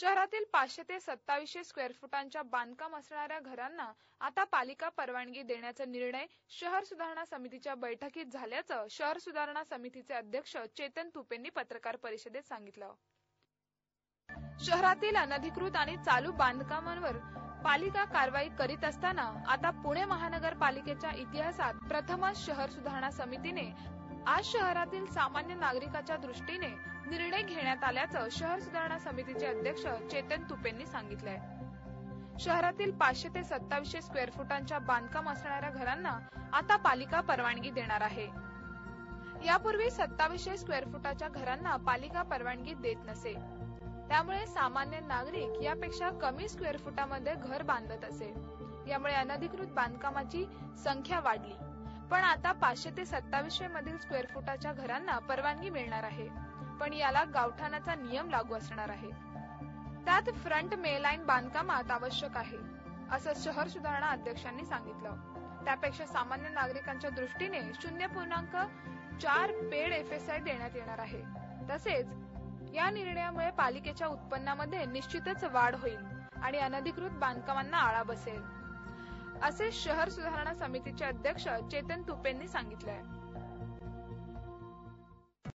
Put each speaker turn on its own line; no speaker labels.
शहरातील पाचशे ते सत्तावीसशे स्क्वेअर फुटांच्या बांधकाम असणाऱ्या घरांना आता पालिका परवानगी देण्याचा निर्णय शहर सुधारणा समितीच्या बैठकीत झाल्याचं शहर सुधारणा समितीचे अध्यक्ष चेतन तुपेंनी पत्रकार परिषदेत सांगितलं. शहरातील अनधिकृत आणि चालू बांधकामांवर पालिका कारवाई करीत असताना आता पुणे महानगरपालिकेच्या इतिहासात प्रथमच शहर सुधारणा समितीने आज शहरातील सामान्य नागरिकाच्या दृष्टीने निर्णय घेण्यात आल्याचं शहर सुधारणा समितीचे अध्यक्ष चेतन तुपेंनी सांगितलंय. शहरातील पाचशे ते सत्तावीसशे स्क्वेअर फुटांच्या बांधकाम असणाऱ्या घरांना आता पालिका परवानगी देणार आहे. यापूर्वी सत्तावीसशे स्क्वेअर फुटाच्या घरांना पालिका परवानगी देत नसे. त्यामुळे सामान्य नागरिक यापेक्षा कमी स्क्वेअर फुटामध्ये घर बांधत असे. यामुळे अनधिकृत बांधकामाची संख्या वाढली. पण आता पाचशे ते सत्तावीसशे मधील स्क्वेअर फुटाच्या घरांना परवानगी मिळणार आहे. पण याला गावठाणाचा नियम लागू असणार आहे. त्यात फ्रंट मेलाईन बांधकामात आवश्यक आहे असं शहर सुधारणा अध्यक्षांनी सांगितलं. त्यापेक्षा सामान्य नागरिकांच्या दृष्टीने शून्य पूर्णांक चार पेड एफएसआय देण्यात येणार आहे. तसेच या निर्णयामुळे पालिकेच्या उत्पन्नामध्ये निश्चितच वाढ होईल आणि अनधिकृत बांधकामांना आळा बसेल. असे शहर सुधारणा समितीचे अध्यक्ष चेतन तुपेंनी सांगितलंय